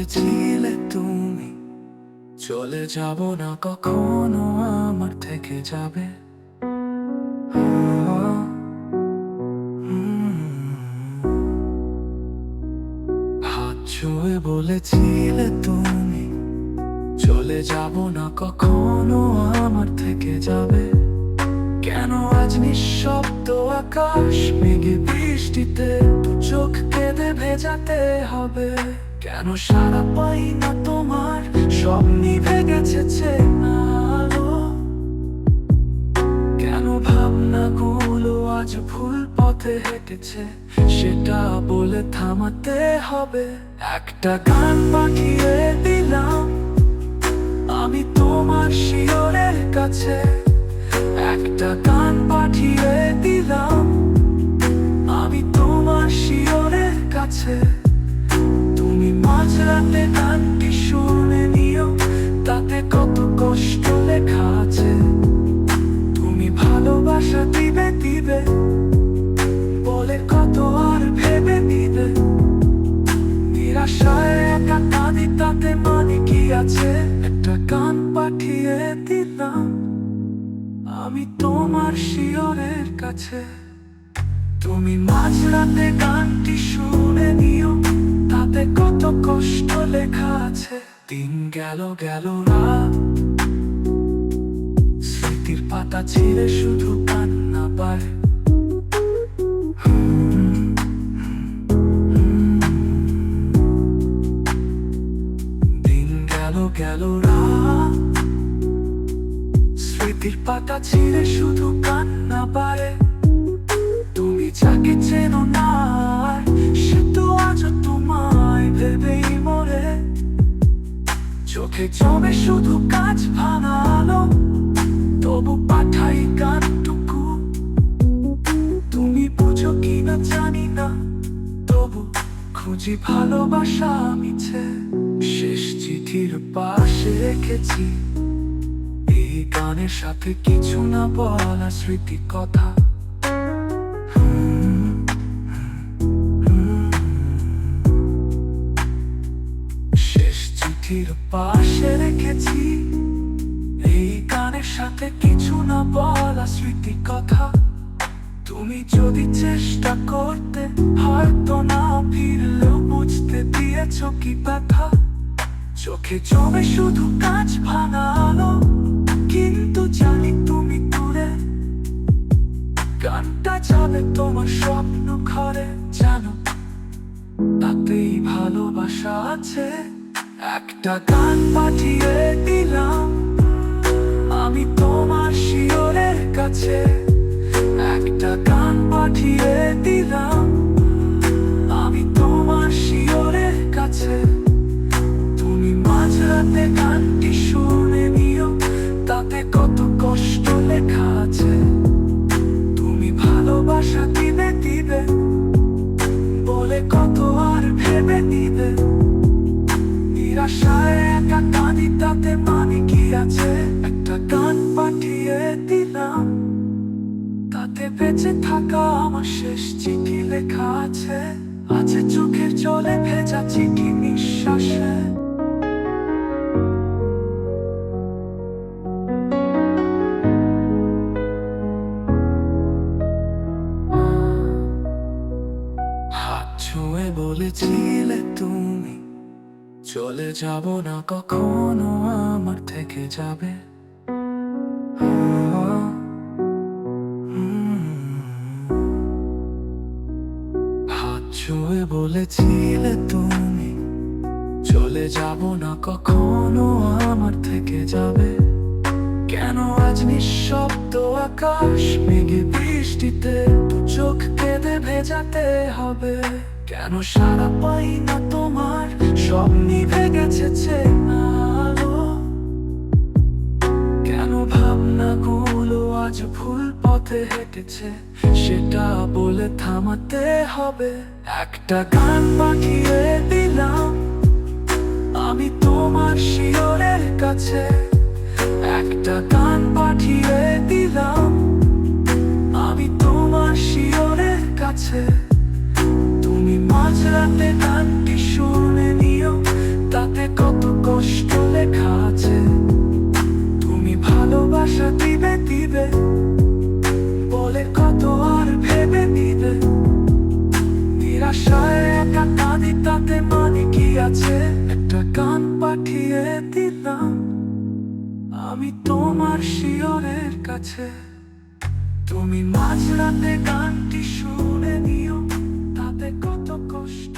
বলেছিলে তুমি? চলে যাব না কখনো, আমার থেকে যাবে? হাত ছুঁয়ে বলেছিলে তুমি, চলে যাব না কখনো, আমার থেকে যাবে? কেন আজ নিঃশব্দ আকাশ, মেঘে বৃষ্টিতে চোখ কেঁদে ভেজাতে হবে? কেন সারা পাই না তোমার? সব নিভে গেছে আলো। কেন ভাবনাগুলো আজ ভুল পথে হেঁটেছে? সেটা বলে থামাতে হবে। একটা গান পাঠিয়ে দিলাম। আমি তোমার শিয়রের কাছে। একটা গান পাঠিয়ে দিলাম। আমি তোমার শিয়রের কাছে। তুমি মাঝরাতে গানটি শুনে নিও, তাতে কত কষ্ট লেখা আছে। তুমি ভালোবাসা দিবে দিবে। বলে কত আর ভেবে নিবে। নিরাশায় একা কাঁদি, তাতে মানে কি আছে? একটা গান পাঠিয়ে দিলাম, আমি তোমার শিয়রের কাছে। তুমি মাঝরাতে গানটি শুনে নিও তাতে কত কষ্ট লেখা আছে। দিন গেল গেল রাত স্মৃতির পাতা ছিঁড়ে শুধু কান্না পায়। দিন গেল স্মৃতির পাতা ছিঁড়ে শুধু কান্না পারে তুমি যাকে চেনো না। চোখে শুধু কাজ ভাঙালো তবু পাঠাই গানটুকু। তুমি বুঝো কি না জানি না। তবু খুঁজি ভালোবাসা মিছে। শেষ চিঠির পাশে রেখেছি। এই গানের সাথে কিছু না বলা স্মৃতি কথা। চিঠির পাশে রেখেছি। এই গানের সাথে কিছু না বলা স্মৃতি কথা। তুমি যদি চেষ্টা করতে, হয়তো না ফিরলেও বুঝতে দিয়েছ কি ব্যথা। চোখে জমে শুধু কাজ ভাঙালো, কিন্তু জানি তুমি দূরে। গানটা যাবে তোমার স্বপ্ন ঘরে, জানো, তাতেই ভালোবাসা আছে। একটা গান পাঠিয়ে দিলাম। আমি তোমার শিয়রের কাছে একটা গান পাঠিয়ে দিলাম। আছে একটা গান পাঠিয়ে দিলাম। তাতে বেঁচে থাকা আমার শেষ চিঠি লেখা আছে। আছে চোখের জলে ভেজা চিঠি নিঃশ্বাসে। ছুঁয়ে বলেছিলে তুমি, চলে যাব না কখনো আমার থেকে যাবে? হাত ছুঁয়ে বলেছিলে তুমি, চলে যাব না কখনো আমার থেকে যাবে? কেন আজ নিঃশব্দ আকাশ, মেঘে বৃষ্টিতে চোখ কেঁদে ভেজাতে হবে? কেন সারা পাই না তোমার সব নিভে গেছে পথে হেঁটেছে, সেটা বলে থামাতে হবে। একটা গান পাঠিয়ে দিলাম, আমি তোমার শিয়রের কাছে। একটা গান পাঠিয়ে দিলাম, আমি তোমার শিয়রের কাছে। তুমি মাঝরাতে গানটি শুনে নিও, তাতে কত কষ্ট নিরাশায় একা কাঁদি, তাতে মানে কি আছে? একটা গান পাঠিয়ে দিলাম। আমি তোমার শিয়রের কাছে। তুমি মাঝরাতে গানটি শুনে নিও, তাতে কত কষ্ট